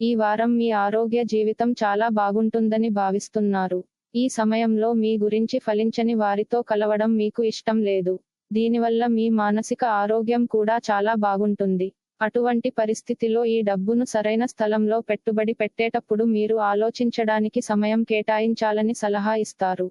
ఈ వారం మీ ఆరోగ్య జీవితం చాలా బాగుంటుందని భావిస్తున్నారు. ఈ సమయంలో మీ గురించి ఫలించని వారితో కలవడం మీకు ఇష్టం లేదు. దీనివల్ల మీ మానసిక ఆరోగ్యం కూడా చాలా బాగుంటుంది. అటువంటి పరిస్థితిలో ఈ డబ్బును సరైన స్థలంలో పెట్టుబడి పెట్టేటప్పుడు మీరు ఆలోచించడానికి సమయం కేటాయించాలని సలహా ఇస్తారు.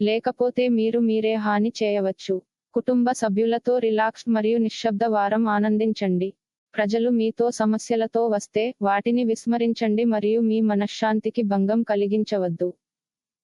లేకపోతే మీరు మీరే హాని చేయవచ్చు. కుటుంబ సభ్యులతో రిలాక్స్ మరియు నిశ్శబ్ద వారం ఆనందించండి. ప్రజలు మీతో సమస్యలతో వస్తే వాటిని విస్మరించండి మరియు మీ మనశ్శాంతికి భంగం కలిగించవద్దు.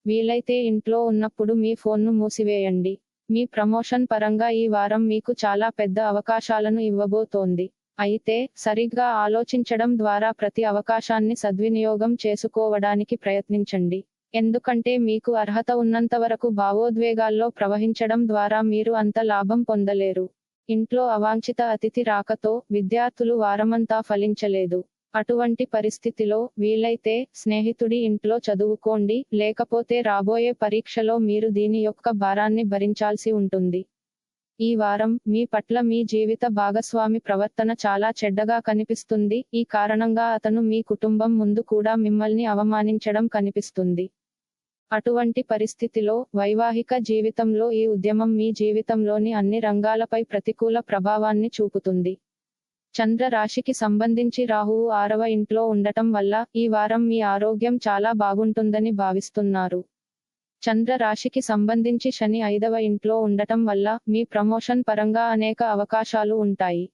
వీలైతే ఇంట్లో ఉన్నప్పుడు మీ ఫోన్ను మూసివేయండి. మీ ప్రమోషన్ పరంగా ఈ వారం మీకు చాలా పెద్ద అవకాశాలను ఇవ్వబోతోంది. అయితే సరిగ్గా ఆలోచించడం ద్వారా ప్రతి అవకాశాన్ని సద్వినియోగం చేసుకోవడానికి ప్రయత్నించండి. ఎందుకంటే మీకు అర్హత ఉన్నంత వరకు భావోద్వేగాల్లో ప్రవహించడం ద్వారా మీరు అంత లాభం పొందలేరు. ఇంట్లో అవాంఛిత అతిథి రాకతో విద్యార్థులు వారమంతా ఫలించలేదు. అటువంటి పరిస్థితిలో వీలైతే స్నేహితుడి ఇంట్లో చదువుకోండి లేకపోతే రాబోయే పరీక్షలో మీరు దీని యొక్క భారాన్ని భరించాల్సి ఉంటుంది. ఈ వారం మీ పట్ల మీ జీవిత భాగస్వామి ప్రవర్తన చాలా చెడ్డగా కనిపిస్తుంది. ఈ కారణంగా అతను మీ కుటుంబం ముందు కూడా మిమ్మల్ని అవమానించడం కనిపిస్తుంది. అటువంటి పరిస్థితిలో వైవాహిక జీవితంలో ఈ ఉద్యమం మీ జీవితంలోని అన్ని రంగాలపై ప్రతికూల ప్రభావాన్ని చూపుతుంది. చంద్ర రాశికి సంబంధించి రాహువు ఆరవ ఇంట్లో ఉండటం వల్ల ఈ వారం మీ ఆరోగ్యం చాలా బాగుంటుందని భావిస్తున్నారు. చంద్ర రాశికి సంబంధించి శని ఐదవ ఇంట్లో ఉండటం వల్ల మీ ప్రమోషన్ పరంగా అనేక అవకాశాలు ఉంటాయి.